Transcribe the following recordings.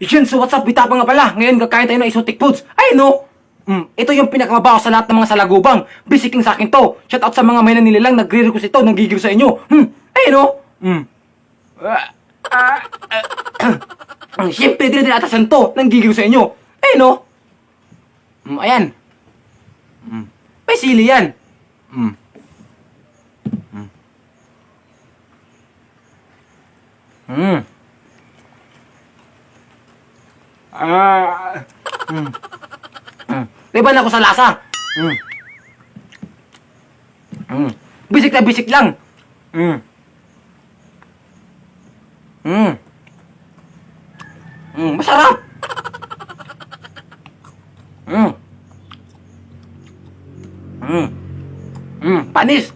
Yun, so what's up? Bita pa nga pala. Ngayon, kakain tayo ng exotic foods. Ay, no! Mm, ito yung pinakamabaho sa lahat ng mga salagubang. Bisiking sa akin to. Shout out sa mga may nanilang nagre-request ito, nanggigil sa inyo. Hmm, ay, no! Mm. Ah, ah, ah, Siyempre, din din atasan to, nanggigil sa inyo. Ay, no! Mm, ayan. Mm. May sili yan. Mm. Mm. Mm. Ah. Mm. Mm. Liban ako sa lasa. Mm. Mm. Bisik na bisik lang. Mm. Mm. Mm. Masarap. Mm. Mm. Mm. Panis.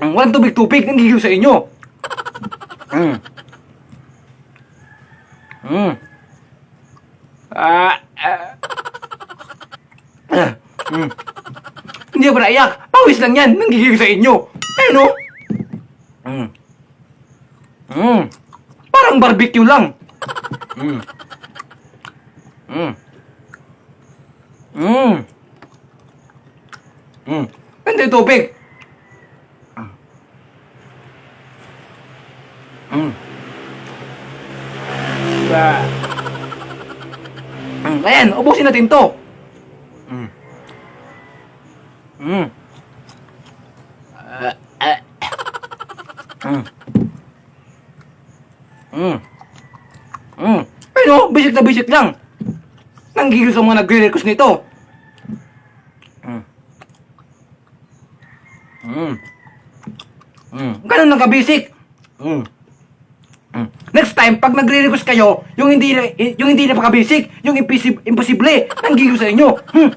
Mm. Walang tubig-tubig. Nanggigil sa inyo. Mm. Mm. Ah, mm. Hindi ako naiyak. Pawis lang yan. Nanggigil sa inyo. Eh, no? Mm. Mm. Parang barbecue lang. Mm. Mm. Mm. Mm. Hindi tubig. Mm. Ah. Mm, ayan, ubusin natin to. Mm. Mm. Ah. Mm. Mm. Mm. Pero, bisit na bisit lang. Nanggigil sa mga nagre-request nito. Mm. Mm. Mm. Ganun lang kabisik. Mm. Time, pag nagre-request kayo, yung hindi yung hindi na pakabasic, yung impossible, imposible, nanggigil sa inyo. Hmm.